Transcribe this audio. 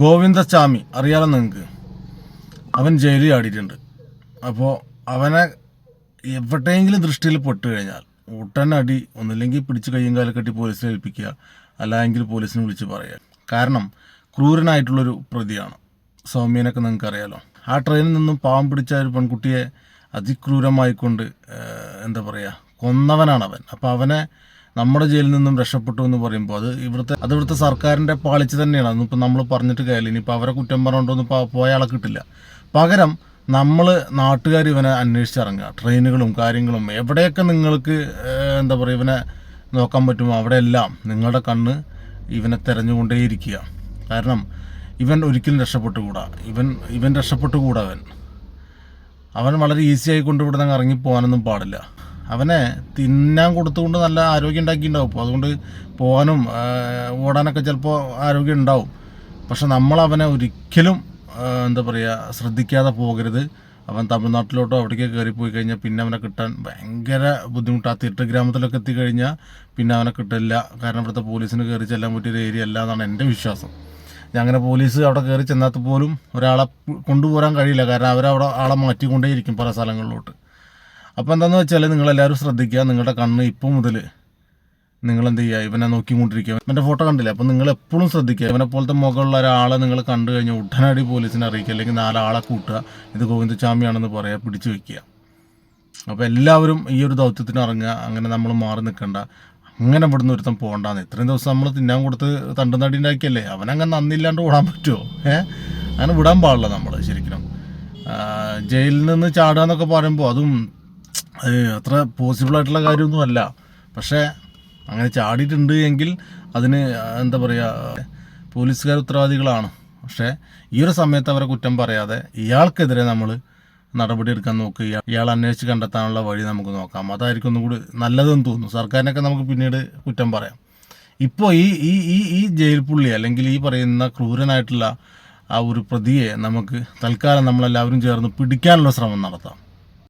ഗോവിന്ദസ്വാമി അറിയാലോ നിങ്ങൾക്ക് അവൻ ജയിലിൽ ആടിയിട്ടുണ്ട് അപ്പോൾ അവനെ എവിടെയെങ്കിലും ദൃഷ്ടിയിൽ പെട്ട് കഴിഞ്ഞാൽ ഉടനടി ഒന്നില്ലെങ്കിൽ പിടിച്ച് കയ്യും കാലം കെട്ടി പോലീസിനെ ഏൽപ്പിക്കുക അല്ലെങ്കിൽ പോലീസിനെ വിളിച്ച് പറയുക. കാരണം ക്രൂരനായിട്ടുള്ളൊരു പ്രതിയാണ്. സൗമ്യനൊക്കെ നിങ്ങൾക്ക് അറിയാലോ. ആ ട്രെയിനിൽ നിന്നും പാവം പിടിച്ച ഒരു പെൺകുട്ടിയെ അതിക്രൂരമായിക്കൊണ്ട് എന്താ പറയുക കൊന്നവനാണ് അവൻ അപ്പോൾ അവനെ നമ്മുടെ ജയിലിൽ നിന്നും രക്ഷപ്പെട്ടു എന്ന് പറയുമ്പോൾ അത് ഇവിടുത്തെ അത് ഇവിടുത്തെ സർക്കാരിന്റെ പാളിച്ച് തന്നെയാണ്. അതിപ്പോൾ നമ്മൾ പറഞ്ഞിട്ട് കാര്യമില്ല. ഇനിയിപ്പോൾ അവരെ കുറ്റം പറഞ്ഞുകൊണ്ടൊന്നും പോയ ആളെ കിട്ടില്ല. പകരം നമ്മൾ നാട്ടുകാർ ഇവനെ അന്വേഷിച്ചിറങ്ങുക ട്രെയിനുകളും കാര്യങ്ങളും എവിടെയൊക്കെ നിങ്ങൾക്ക് എന്താ പറയുക ഇവനെ നോക്കാൻ പറ്റുമോ അവിടെയെല്ലാം നിങ്ങളുടെ കണ്ണ് ഇവനെ തിരഞ്ഞുകൊണ്ടേയിരിക്കുക. കാരണം ഇവൻ ഒരിക്കലും രക്ഷപ്പെട്ടുകൂടാ. ഇവൻ ഇവൻ രക്ഷപ്പെട്ടുകൂടാ അവൻ. അവൻ വളരെ ഈസി ആയിക്കൊണ്ട് കൊണ്ട് ഇവിടെ നിന്ന് ഇറങ്ങി പോകാനൊന്നും പാടില്ല. അവനെ തിന്നാൻ കൊടുത്തുകൊണ്ട് നല്ല ആരോഗ്യം ഉണ്ടാക്കിയിട്ടുണ്ടാവും. അപ്പോൾ അതുകൊണ്ട് പോകാനും ഓടാനൊക്കെ ചിലപ്പോൾ ആരോഗ്യം ഉണ്ടാവും. പക്ഷെ നമ്മൾ അവനെ ഒരിക്കലും എന്താ പറയുക ശ്രദ്ധിക്കാതെ പോകരുത്. അവൻ തമിഴ്നാട്ടിലോട്ടോ അവിടേക്ക് കയറിപ്പോയി കഴിഞ്ഞാൽ പിന്നെ അവനെ കിട്ടാൻ ഭയങ്കര ബുദ്ധിമുട്ടാണ് തിരുട്ട് ഗ്രാമത്തിലൊക്കെ എത്തിക്കഴിഞ്ഞാൽ പിന്നെ അവനെ കിട്ടില്ല. കാരണം ഇവിടുത്തെ പോലീസിന് കയറി ചെല്ലാൻ പറ്റിയൊരു ഏരിയ അല്ല എന്നാണ് എന്റെ വിശ്വാസം. ഞാൻ അങ്ങനെ പോലീസ് അവിടെ കയറി ചെന്നാത്ത പോലും ഒരാളെ കൊണ്ടുപോകാൻ കഴിയില്ല. കാരണം അവരവിടെ ആളെ മാറ്റിക്കൊണ്ടേയിരിക്കും പല സ്ഥലങ്ങളിലോട്ട്. അപ്പോൾ എന്താണെന്ന് വെച്ചാൽ നിങ്ങളെല്ലാവരും ശ്രദ്ധിക്കുക. നിങ്ങളുടെ കണ്ണ് ഇപ്പോൾ മുതൽ നിങ്ങൾ എന്ത് ചെയ്യുക? ഇവനെ നോക്കിക്കൊണ്ടിരിക്കുക. ഇവന്റെ ഫോട്ടോ കണ്ടില്ല? അപ്പോൾ നിങ്ങൾ എപ്പോഴും ശ്രദ്ധിക്കുക. ഇവനെ പോലത്തെ മുഖമുള്ള ഒരാളെ നിങ്ങൾ കണ്ടു കഴിഞ്ഞാൽ ഉടനടി പോലീസിനെ അറിയിക്കുക. അല്ലെങ്കിൽ നാലാളെ കൂട്ടുക. ഇത് ഗോവിന്ദസ്വാമിയാണെന്ന് പറയുക പിടിച്ചു വയ്ക്കുക അപ്പോൾ എല്ലാവരും ഈ ഒരു ദൗത്യത്തിന് ഇറങ്ങുക. അങ്ങനെ നമ്മൾ മാറി നിൽക്കണ്ട. അങ്ങനെ ഇവിടുന്ന് ഒരുത്തം പോകണ്ടാന്ന് ഇത്രയും ദിവസം നമ്മൾ തിന്നാൻ കൊടുത്ത് തണ്ടും തടി ഉണ്ടാക്കിയല്ലേ? അവനങ്ങനെ നന്ദില്ലാണ്ട് ഓടാൻ പറ്റുമോ? ഏ? അങ്ങനെ വിടാൻ പാടില്ല നമ്മൾ ശരിക്കും. ജയിലിൽ നിന്ന് ചാടുക എന്നൊക്കെ പറയുമ്പോൾ അതും അത് അത്ര പോസിബിൾ ആയിട്ടുള്ള കാര്യമൊന്നും അല്ല പക്ഷേ അങ്ങനെ ചാടിയിട്ടുണ്ട് എങ്കിൽ അതിന് എന്താ പറയുക പോലീസുകാർ ഉത്തരവാദികളാണ്. പക്ഷേ ഈ ഒരു സമയത്ത് അവരെ കുറ്റം പറയാതെ ഇയാൾക്കെതിരെ നമ്മൾ നടപടി എടുക്കാൻ നോക്കുക. ഇയാൾ ഇയാൾ അന്വേഷിച്ച് കണ്ടെത്താനുള്ള വഴി നമുക്ക് നോക്കാം. അതായിരിക്കും ഒന്നും കൂടി നല്ലതെന്ന് തോന്നുന്നു. സർക്കാരിനൊക്കെ നമുക്ക് പിന്നീട് കുറ്റം പറയാം. ഇപ്പോൾ ഈ ഈ ഈ ഈ ജയിൽ പുള്ളി അല്ലെങ്കിൽ ഈ പറയുന്ന ക്രൂരനായിട്ടുള്ള ആ ഒരു പ്രതിയെ നമുക്ക് തൽക്കാലം നമ്മളെല്ലാവരും ചേർന്ന് പിടിക്കാനുള്ള ശ്രമം നടത്താം.